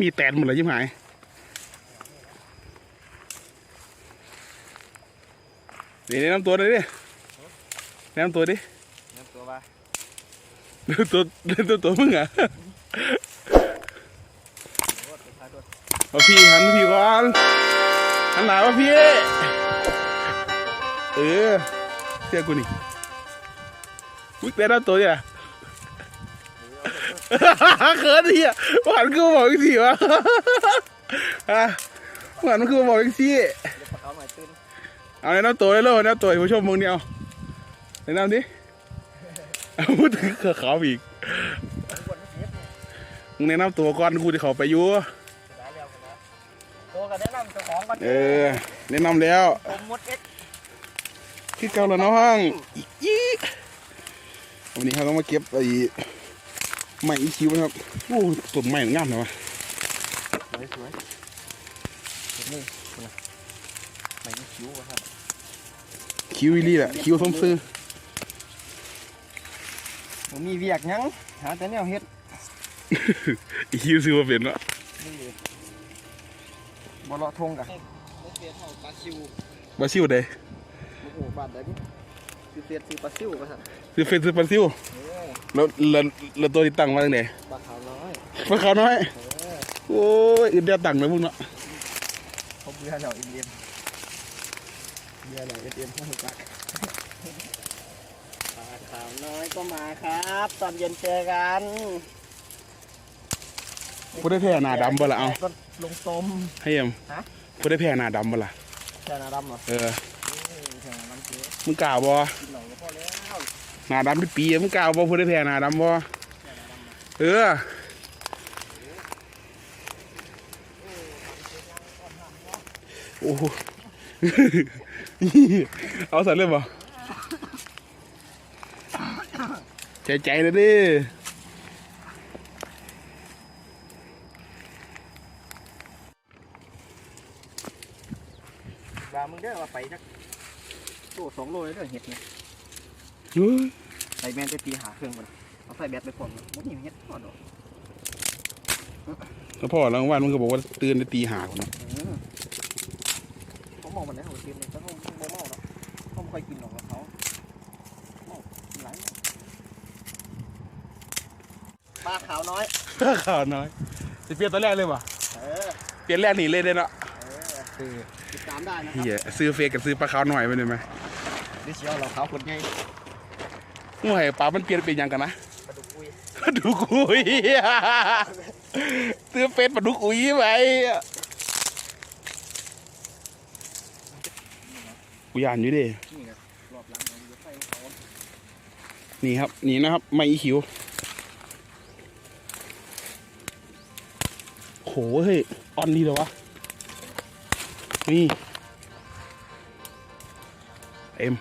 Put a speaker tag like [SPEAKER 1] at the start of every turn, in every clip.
[SPEAKER 1] มีแตนหมดเลยยิ่งหาย นี่แนะนำตัวเลยดิแนะนำตัวดิ
[SPEAKER 2] น้ำตัวว่า
[SPEAKER 1] แนะนำตัวแนะนำตัวตัวมึงอะ
[SPEAKER 2] โทษเป็นพาโทษ
[SPEAKER 1] มาพี่หันมาพี่ก่อนหันหน้ามาพี่ เออเสียกูนี่ อุ้ยแนะนำตัวเนี่ย เขินดิอะหวานกูบอกอีกทีวะอะหวานมันคือบอกอีกที
[SPEAKER 2] เดี๋ยวปลาเขาหน่อยตื้น
[SPEAKER 1] เอาแนะนำตัวเลยเลยแนะนำตัวให้ผู้ชมมึงเนี่ยเอาแนะนำดิเอาพูดถึงเขือขาวอีก
[SPEAKER 2] อ้วนไม่เสียบเนี่ย
[SPEAKER 1] มึงแนะนำตัวก่อนกูจะเขาไปอยู่
[SPEAKER 2] ได้แล้วกันนะตัวกันแนะนำเจ้าของก่อน
[SPEAKER 1] เออแนะนำแล้ว
[SPEAKER 2] ผมมดเอ็ก
[SPEAKER 1] คือเก่าแล้วเนาะห้องอีอีวันนี้เขาต้องมาเก็บไอ้ ไม้อีคิวนะครับโอ้ต้นไม้มันงามเลยวะ
[SPEAKER 2] สวยสวยนี่นะไม่มีคิ้วอะครับ
[SPEAKER 1] คิวอีลี่แหละคิวสมซื้อ
[SPEAKER 2] ผมมีเวียกหยังหาแต่แนวเฮ็ด
[SPEAKER 1] อีคิวซื้อมาเป็นวะ
[SPEAKER 2] นี่เลยบอลเลาะทงกันไม่เสียเท่าปลาซิว
[SPEAKER 1] บาซิลเด้
[SPEAKER 2] โอ้โหบาทได้พี่คือเสียซื้อปลาซิวก็สั่น
[SPEAKER 1] ซื้อเฟซซื้อบาซิล
[SPEAKER 2] เออ
[SPEAKER 1] แล้วแล้วแล้วตัวที่ตั้งมาตั้งไหน
[SPEAKER 2] ปลาขาวน้อย
[SPEAKER 1] ปลาขาวน้อย
[SPEAKER 2] เออ
[SPEAKER 1] โอ้ยอึดเดียวตั้งเลยพวกเนาะ
[SPEAKER 2] เขาเบื่อแล้วอินเดียนเบื่อแล้วอินเดียนพวกหัวจักปลาขาวน้อยก็มาครับ ตอนเย็นเจอกัน
[SPEAKER 1] ผู้ได้แพ้หน้าดำบ่ละเอา
[SPEAKER 2] ก็ลงต้ม
[SPEAKER 1] ให้เอ็ม
[SPEAKER 2] ฮะ
[SPEAKER 1] ผู้ได้แพ้หน้าดำบ่ละ
[SPEAKER 2] แค่นาดำเหรอ
[SPEAKER 1] เออ
[SPEAKER 2] เออแค่นาดำเจ๊
[SPEAKER 1] มึงกล่าวบ่
[SPEAKER 2] กินหน่อยก็พอแล้ว
[SPEAKER 1] หน้าดำเป็นปีมึงกล่าวบ่ผู้ได้แพ้หน้าดำบ่เออโอ้โหเอาใส่เลยบ่ใจใจเลยดิ
[SPEAKER 2] ว่ามึงได้ว่าไปจักโลสองโลเลยเด้อเห็ดเนี่ย ใส่แมนไปตีหาเครื่องมันเอาใส่แบตไปพร้อมเลยมันนี่เห็ดพอดอก
[SPEAKER 1] แล้วพ่อรางวัลมันก็บอกว่าตื่นได้ตีหาคนเนาะ
[SPEAKER 2] อืมเขาเมามันได้เขาเทียมเลยแต่เขาเขาบ่เมาแล้วเขาไม่ค่อยกินหรอกกับเขาเมากินหลายอย่างปลาขาวน้อย
[SPEAKER 1] ข่าวน้อยจะเปลี่ยนตัวแรกเลยป่ะ
[SPEAKER 2] เออ
[SPEAKER 1] เปลี่ยนแรกหนีเลยเด้เนาะ
[SPEAKER 2] เออติดตามได้นะค
[SPEAKER 1] เฮี
[SPEAKER 2] รับ
[SPEAKER 1] ยซื้อเฟกกับซื้อปลาขาวหน่อยไปเลยไหม
[SPEAKER 2] ดิเชียวเราขาวคนใหญ่
[SPEAKER 1] งูไห่ปลามันเปลี่ยนเป็นหยังกันนะ
[SPEAKER 2] ปลาดุกอุ้ย
[SPEAKER 1] ปลาดุกอุยซื้อเฟสปลาดุกอุยไปกูยานอยู่ดิ
[SPEAKER 2] นี่ครับรอบหลังเราจะใส่เขา
[SPEAKER 1] นี่ครับ นี่นะครับ ไม่อีคิวโหเฮ้ยออนดีเลยวะ นี่ เอ็ม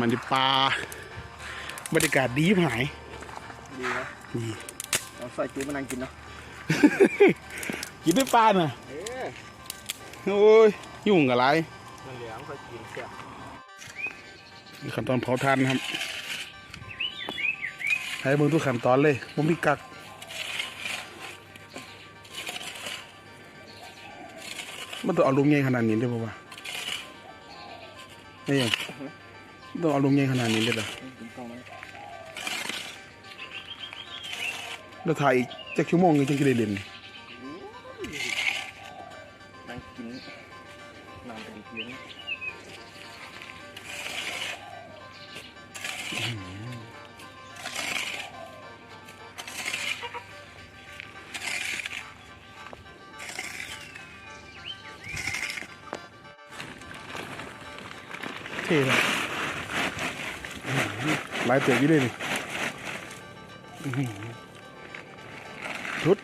[SPEAKER 1] มันจะปลาบรรยากาศดีหาย
[SPEAKER 2] ดีนะ
[SPEAKER 1] นี่
[SPEAKER 2] เราใส่จูมานั่งกินเนาะ
[SPEAKER 1] กินได้ปลาน่ะ
[SPEAKER 2] เออ
[SPEAKER 1] โอ้ยยุ่งกับไร
[SPEAKER 2] มันเหลืองใส่กินเสีย
[SPEAKER 1] นี่ขั้นตอนเผาทานนะครับ ให้เบิ่งทุกขั้นตอนเลยผมมีกักมันต้องเอาลงใหญ่ขนาดนี้ได้ป่าวะนี่ยัง ต้องเอาลงใหญ่ขนาดนี้ได้เหรอ
[SPEAKER 2] กินกองนั้น
[SPEAKER 1] แล้วถ่ายอีกจักชั่วโมงนึงจึงจะได้เล่น
[SPEAKER 2] นั่งกินน้ำกระดิกเลี้ยง
[SPEAKER 1] เท่เลย หลายเต๋อยี่เลยนี่ชุด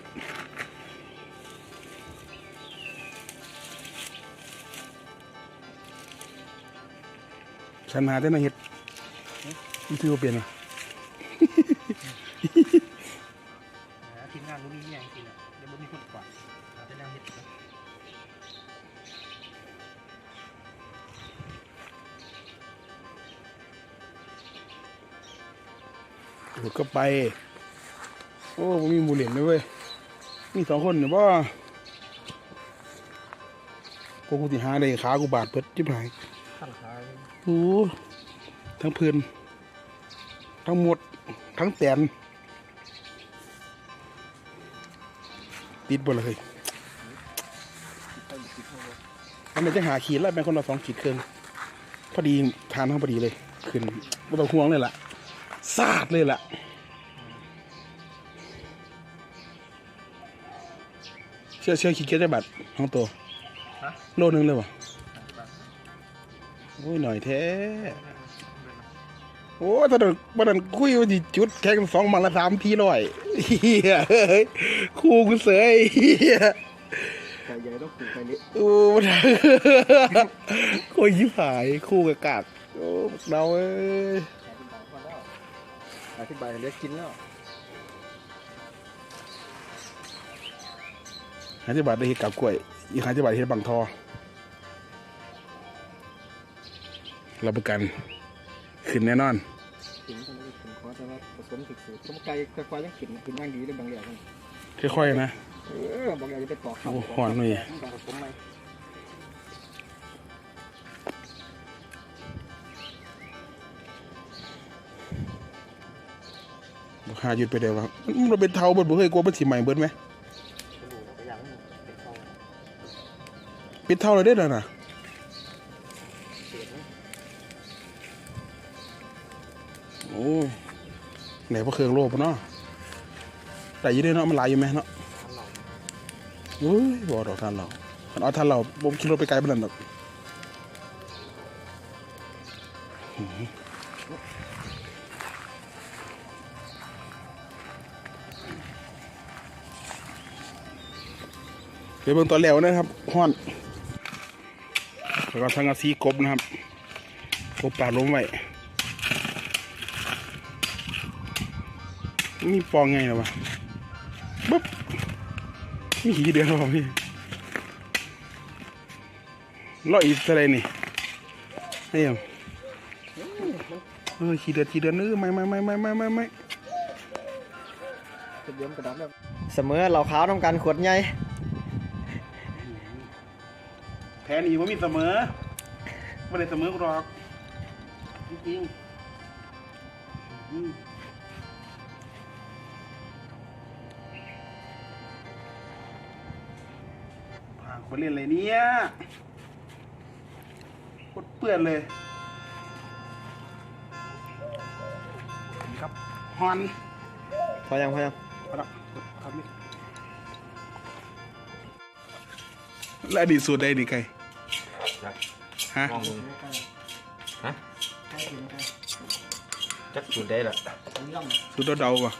[SPEAKER 1] ฉันหาได้นะเห็ดนี่ถือว่าเป
[SPEAKER 2] ลี่ยนอะ
[SPEAKER 1] ถูกก็ไป โอ้บ่มีหมูเหรียญเลยเว้ย มีสองคนเนี่ยบ่พวกกูติหาได้ขากูบาดเพิดจิบหาย
[SPEAKER 2] ขั้นขา
[SPEAKER 1] โอ้ทั้งพื้น ทั้งหมด ทั้งแตน ติดบ่เลย
[SPEAKER 2] ไปอีกทีนึง
[SPEAKER 1] อันนี้จะหาขีดแล้วเป็นคนละสองขีดครึ่งพอดีทานทั้งพอดีเลย ขึ้นไม่ต้องห่วงเลยล่ะ ซาดเลยล่ะเชื่อเชื่อขีดเกียร์จะบัตรของตัว
[SPEAKER 2] ฮะ
[SPEAKER 1] โลนึงเลยวะโอ้ยหน่อยแท้โอ้ตอนนั้นตอนนั้นคุยว่าสิจุดแข่งสองมังละสามทีร้อยเฮียเฮ้ยครูกูเสยเฮีย
[SPEAKER 2] ไก่ใหญ่ต้องผูกไก่เล็ก
[SPEAKER 1] โอ้โอ้ยยิบหายคู่กับกากโอ้เราเอ้ย
[SPEAKER 2] อธิบายเล็กกินแล้ว
[SPEAKER 1] หาที่บาทได้เห็ดกับกล้วย อีกหาที่บาทเห็ดบังทอรับประกัน ขึ้นแน่นอน
[SPEAKER 2] กินต้องกินขอแต่ว่าผสมถึกสูตรต้มไก่ไก่ยังกินกินย่างดีเลยบางอย่าง
[SPEAKER 1] ค่อยๆนะ
[SPEAKER 2] เออบางอย่างจะไปต่อข้าว
[SPEAKER 1] โอ้หอนหน่อย
[SPEAKER 2] ต้องผสมไหม
[SPEAKER 1] หาหยุดไปเดี๋ยวว่ามันเป็นเทาเบิดบ่เคยกลัวเป็นสีใหม่เบิดไหม
[SPEAKER 2] เป็น
[SPEAKER 1] เทาเลยได้แล้วนะ
[SPEAKER 2] เสียนะ
[SPEAKER 1] โอ้ยไหนพวกเครื่องโลปะเนาะแต่ยี่ได้เนาะมันหลายอยู่ไหมเนาะ
[SPEAKER 2] ทำหน่อย
[SPEAKER 1] โอ้ยบอกดอกทันเรามันเอาทันเราผมคิดรถไปไกลไปนั่นดอก เดี๋ยวเบิ่งตอนแล้วนะครับฮ้อนแล้วก็ทางอาซีกบนะครับกบป่าล้มไว้นี่ปองไงนะวะปุ๊บมีขีเดือนแล้วพี่รออีกอะไรนี่นี่ยังเออขีเดือนขี้เดือนเออไม่ไม่ไม่ไม่ไม่ไม่ไม่
[SPEAKER 2] เยิ้มกระดาษแล้วเสมอเราขาวต้องการขวดใหญ่
[SPEAKER 1] แพ้นี่ว่ามีเสมอไม่ได้เสมอกูหรอก จริงๆอืมพาคนเล่นอะไรเนี่ยโคตรเปื้อนเลยนี่ครับฮอน
[SPEAKER 2] พอยังพอยัง
[SPEAKER 1] เอาละครับนี่แล้วอดีตสูตรใดนี่ไก่ ฮะ
[SPEAKER 3] มองมึงฮะจักจุดได้ละ
[SPEAKER 1] สูตรเดาๆป่ะ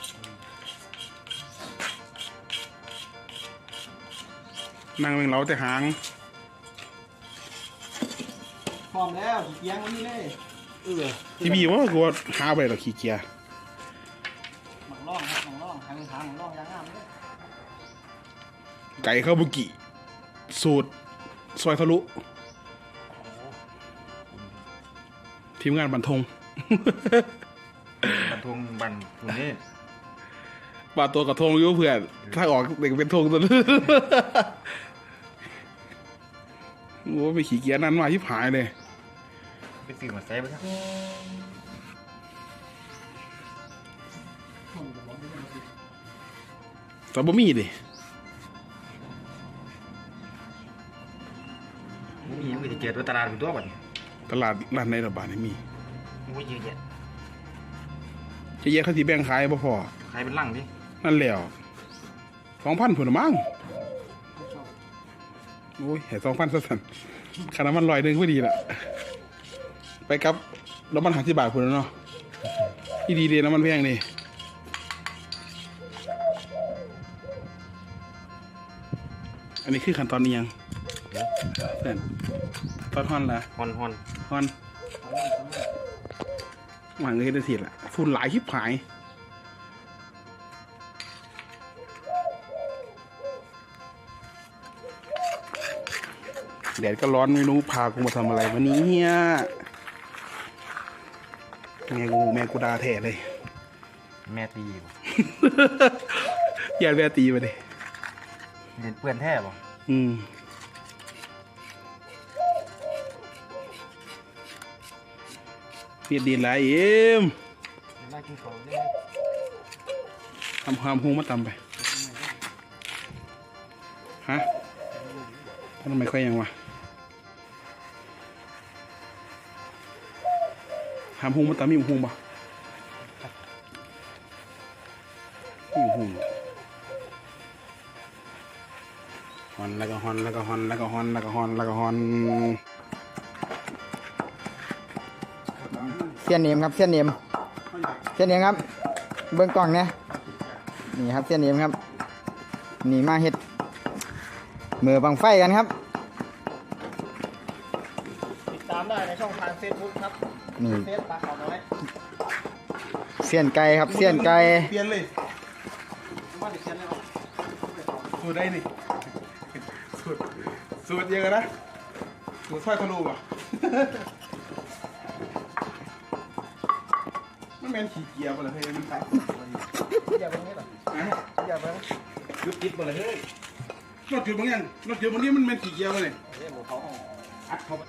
[SPEAKER 1] นั่งเป็นเราแต่หาง
[SPEAKER 2] พร้อมแล้วเกียงวันนี้เลยเออ
[SPEAKER 1] ที่มีว่ากูว่าหาไปหรอกขี้เกียจ
[SPEAKER 2] หมักล่องครับหมักล่องทางทางหมักล่องยางงามเลย
[SPEAKER 1] ไก่ข้าวบุกิ สูตรซอยทะลุ ทีมงานบันทง
[SPEAKER 3] บันทงบันทุนนี่
[SPEAKER 1] บาตัวกับทงอยู่เพื่อนถ้าออกเด็กเป็นทงตัวนึงโอ้ไปขี่เกียร์นั้นมาที่ผายเลย
[SPEAKER 3] ไปซื้อมาใส่ไปครับ
[SPEAKER 1] แต่บ่มีดิ
[SPEAKER 3] มึงมีมึงจะเจอตัวตลาดเป็นตัวบัดนี้
[SPEAKER 1] ตลาดร้านในระบาดนี่มี
[SPEAKER 3] มึงไปเยอะแยะ
[SPEAKER 1] จะแยกเขาสีแบ่งขายบ่พอ
[SPEAKER 3] ใครเป็นลังดิ
[SPEAKER 1] นั่นแหล้วสองพันผุนมั้งโอ้ยแห่สองพันสั้นๆขนาดมันลอยหนึ่งพอดีละไปครับแล้วมันหาที่บาทผุนแล้วเนาะที่ดีเลยนะมันแพงนี่อันนี้คือขั้นตอนนี้ยังเพื่อน ตอนฮอนละ
[SPEAKER 3] ฮอนฮอน
[SPEAKER 1] ฮอนหวังเลยได้สิละฝุ่นหลายชิบหายแดดก็ร้อนไม่รู้พากูมาทำอะไรวันนี้เนี่ยแม่กูแม่กูดาแท้เลย
[SPEAKER 3] แม่ตีบ่
[SPEAKER 1] อย่าแวตีไปดิ
[SPEAKER 3] เรียนเปื้อนแท้บ่
[SPEAKER 1] อืม เปียดดีหลายเอ็ม
[SPEAKER 3] น่ากินขาเนี่ย
[SPEAKER 1] ทำความหูมาตำไป ฮะทำไมค่อยยังวะทำหูมาตำมีหูบ่มีหูฮอนแล้วก็ฮอนแล้วก็ฮอนแล้วก็ฮอนแล้วก็ฮอนแล้วก็ฮอน
[SPEAKER 2] เสี้ยนเนียมครับเสี้ยนเนียมเสี้ยนเนียมครับ เบื้องกล่องเนี่ยนี่ครับเสี้ยนเนียมครับ นี่มาเฮ็ดมือบังไฟกันครับ ติดตามได้ในช่องทางเฟซบุ๊กครับนี่เฟซปลาขาวน้อยเสี้ยนไก่ครับเสี้ยนไก่
[SPEAKER 1] เปลี่ยนเลย
[SPEAKER 2] ว่าติดเสี้ยนได้หรอ
[SPEAKER 1] สูตรได้นี่สูตรสูตรเยอะนะสูตรซอยทะลุอะ แมนขี่เกียร์ไปเลยเฮ้ยมันตัด
[SPEAKER 2] อย่าไปนี้หรอ
[SPEAKER 1] นะ
[SPEAKER 2] อย่าไป
[SPEAKER 1] ยุดติดไปเลยเฮ้ยรถจุดบางอย่างรถจุดบางนี้มันแมนขี่เกียร์ไปเลย
[SPEAKER 2] เรียกหมูเขา
[SPEAKER 1] อัดเข้าไป